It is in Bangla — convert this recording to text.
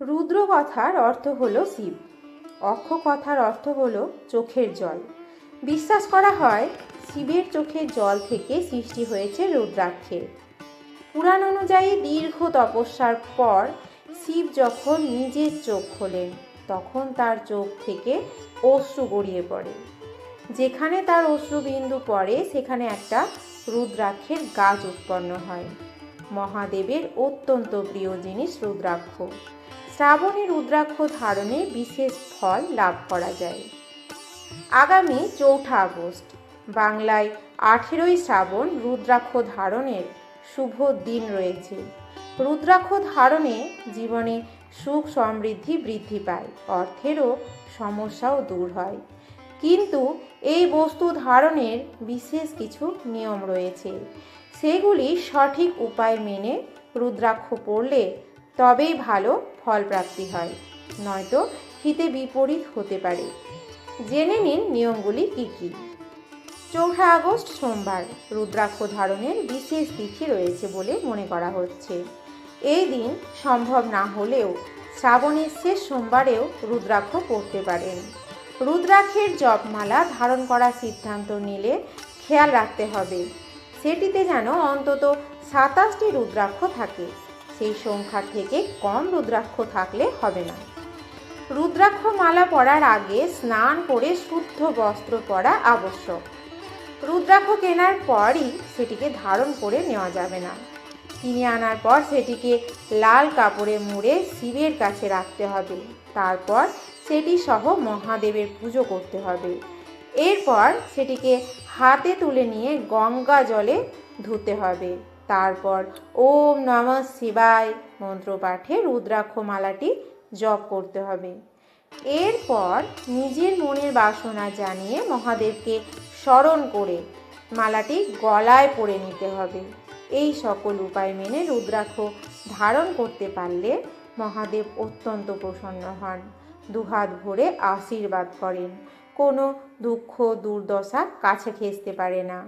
রুদ্র কথার অর্থ হল শিব। অক্ষ কথার অর্থ হল চোখের জল। বিশ্বাস করা হয়, শিবের চোখের জল থেকে সৃষ্টি হয়েছে রুদ্রাক্ষের। পুরাণ অনুযায়ী দীর্ঘ তপস্যার পর শিব যখন নিজের চোখ খোলেন, তখন তার চোখ থেকে অশ্রু গড়িয়ে পড়ে। যেখানে তার অশ্রুবিন্দু পড়ে, সেখানে একটা রুদ্রাক্ষের গাছ উৎপন্ন হয়। মহাদেবের অত্যন্ত প্রিয় জিনিস রুদ্রাক্ষ। শ্রাবণে রুদ্রাক্ষ ধারণে বিশেষ ফল লাভ করা যায়। আগামী চৌঠা আগস্ট, বাংলায় আঠেরোই শ্রাবণ রুদ্রাক্ষ ধারণের শুভ দিন রয়েছে। রুদ্রাক্ষ ধারণে জীবনে সুখ সমৃদ্ধি বৃদ্ধি পায়, অর্থেরও সমস্যাও দূর হয়। কিন্তু এই বস্তু ধারণের বিশেষ কিছু নিয়ম রয়েছে। সেগুলি সঠিক উপায় মেনে রুদ্রাক্ষ পড়লে তবেই ভালো ফল প্রাপ্তি হয়। নয়তো হিতে বিপরীত হতে পারে। জেনে নিন নিয়মগুলি কী কী। চৌঠা আগস্ট সোমবার, রুদ্রাক্ষ ধারণের বিশেষ তিথি রয়েছে বলে মনে করা হচ্ছে। এই দিন সম্ভব না হলেও শ্রাবণের শেষ সোমবারেও রুদ্রাক্ষ পড়তে পারেন। রুদ্রাক্ষের জপমালা ধারণ করার সিদ্ধান্ত নিলে খেয়াল রাখতে হবে। সেটিতে যেন অন্তত সাতাশটি রুদ্রাক্ষ থাকে। সেই সংখ্যা থেকে কম রুদ্রাক্ষ থাকলে হবে না। রুদ্রাক্ষ মালা পরার আগে স্নান করে শুদ্ধ বস্ত্র পরা আবশ্যক। রুদ্রাক্ষ কেনার পরই সেটিকে ধারণ করে নেওয়া যাবে না। কিনে আনার পর সেটিকে লাল কাপড়ে মুড়ে শিবের কাছে রাখতে হবে। তারপর সেটি সহ মহাদেবের পুজো করতে হবে। এরপর সেটিকে হাতে তুলে নিয়ে গঙ্গা জলে ধুতে হবে। তারপর ওম নম শিবায় মন্ত্র পাঠে রুদ্রাক্ষ মালাটি জপ করতে হবে। এরপর নিজের মনের বাসনা জানিয়ে মহাদেবকে স্মরণ করে মালাটি গলায় পরে নিতে হবে। এই সকল উপায় মেনে রুদ্রাক্ষ ধারণ করতে পারলে মহাদেব অত্যন্ত প্রসন্ন হন। দুহাত ভরে আশীর্বাদ করেন। কোনো দুঃখ দুর্দশা কাছে খেসতে পারে না।